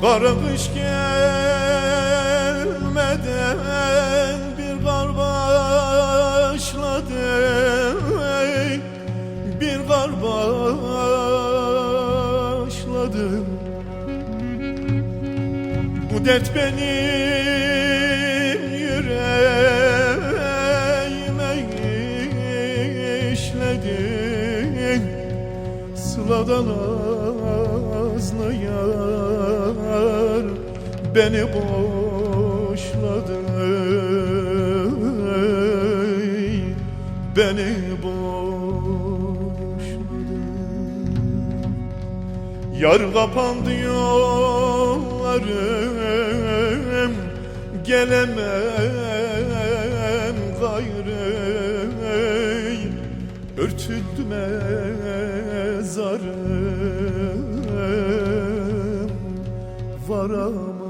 Kara kış gelmeden bir kar başladı Bir kar başladı Bu dert benim yüreğime işledi. Sıladan azlı yar Beni boşladı. Beni boşladı. Yar kapandı yollarım Gelemem gayrı. Örtüldü mezarım Varamam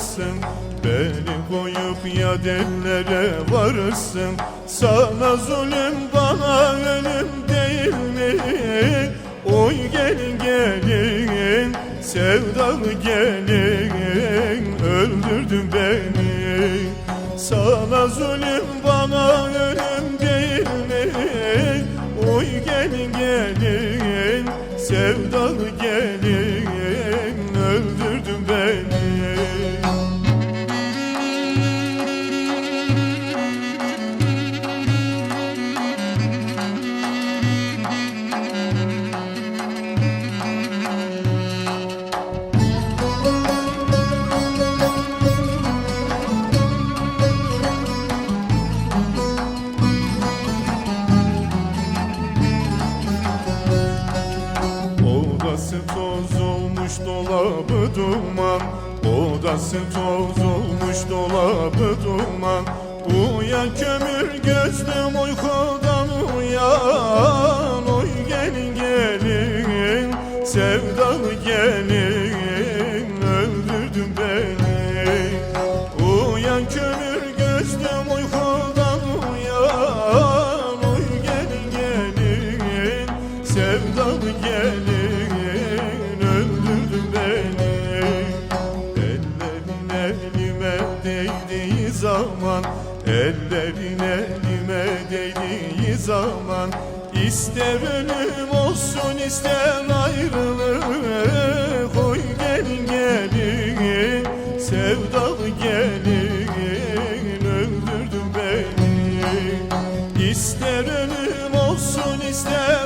varırsın Beni koyup ya varırsın Sana zulüm bana ölüm değil mi? Oy gelin gelin. Sevdalı gelin. Öldürdün beni. Sana zulüm bana ölüm değil mi? Oy gelin gelin. Sevdalı gelin olmuş dolabı duman. Odası toz olmuş dolabı duman. Uyan kömür gözlüm uykudan uyan. Oy gelin gelin sevdalı gelin. Öldürdün beni. Uyan kömür gözlüm uykudan Ellerin elime değdiği zaman İster ölüm olsun ister ayrılık. Oy gelin gelin sevdalı gelin. Öldürdün beni. İster ölüm olsun ister